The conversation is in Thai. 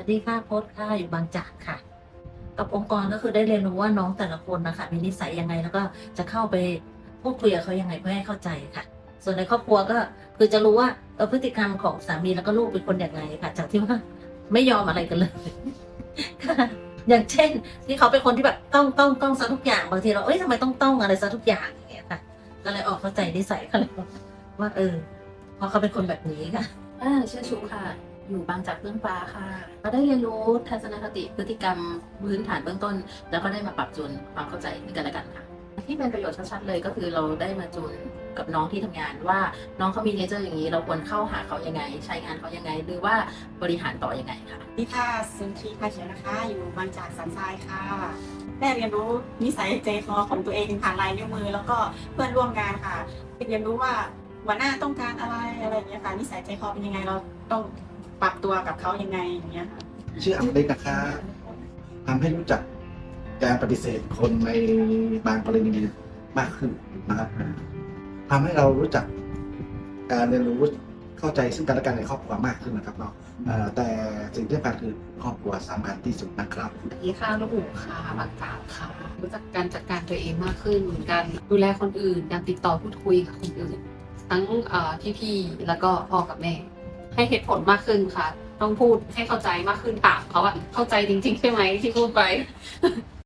วัสดีค่ะโพสต์ค่ะอยู่บางจากค่ะ กับองค์กรก็คือได้เรียนรู้ว่าน้องแต่ละคนนะคะมีนิสัยยังไงแล้วก็จะเข้าไปพูดคุยกับเขายังไงเพื่อให้เข้าใจค่ะ ส่วนในครอบครัวก็คือจะรู้ว่าพฤติกรรมของสามีแล้วก็ลูกเป็นคนอย่างไรค่ะ จากที่ว่าไม่ยอมอะไรกันเลยค่ะอย่างเช่น ที่เขาเป็นคนที่แบบต้องต้องต้องซะทุกอย่างบางทีเราเอ้ยทำไมต้องต้องอะไรซะทุกอย่างอย่างเงี้ยค่ะก็เลยออกเข้าใจนิสัยเขาเลยว่าเออเพราะเขาเป็นคนแบบนี้ค่ะอ่าเชื่อชูค่ะ อยู่บางจากเรื่องฟ้าค่ะ ก็ได้เรียนรู้ทัศนคติพฤติกรรมพื้นฐานเบื้องต้น แล้วก็ได้มาปรับจูนความเข้าใจซึ่งกันและกันค่ะ ที่เป็นประโยชน์ชัดๆเลยก็คือเราได้มาจูนกับน้องที่ทำงานว่าน้องเขามีเนเจอร์อย่างนี้ เราควรเข้าหาเขายังไง ใช้งานเขายังไง หรือว่าบริหารต่อยังไงค่ะนิค่ะสุนทีพาเขียวนะคะ อยู่บางจากสันทรายค่ะได้เรียนรู้นิสัยใจคอของตัวเองผ่านลายนิ้วมือ แล้วก็เพื่อนร่วมงานค่ะได้เรียนรู้ว่าหัวหน้าต้องการอะไรอะไรอย่างเงี้ยค่ะนิสัยใจคอเป็นยังไงเราต้อง ปรับตัวกับเขายังไงอย่างเงี้ยค่ะชื่ออัมเล็กนะคะทำให้รู้จักการปฏิเสธคนในบางกรณีมากขึ้นนะครับทำให้เรารู้จักการเรียนรู้เข้าใจซึ่งกันและกันในครอบครัวมากขึ้นนะครับเนาะเอ่อแต่สิ่งที่สำคัญคือครอบครัวสำคัญที่สุดนะครับสวัสดีค่ะลูกอูค่ะบางจากค่ะ รู้จักการจัดการตัวเองมากขึ้น การดูแลคนอื่น การติดต่อพูดคุยกับคนอื่น ทั้งเอ่อพี่ๆแล้วก็พ่อกับแม่ ให้เหตุผลมากขึ้นค่ะ ต้องพูดให้เข้าใจมากขึ้นถามเขาว่าเข้าใจจริงๆใช่ไหมที่พูดไป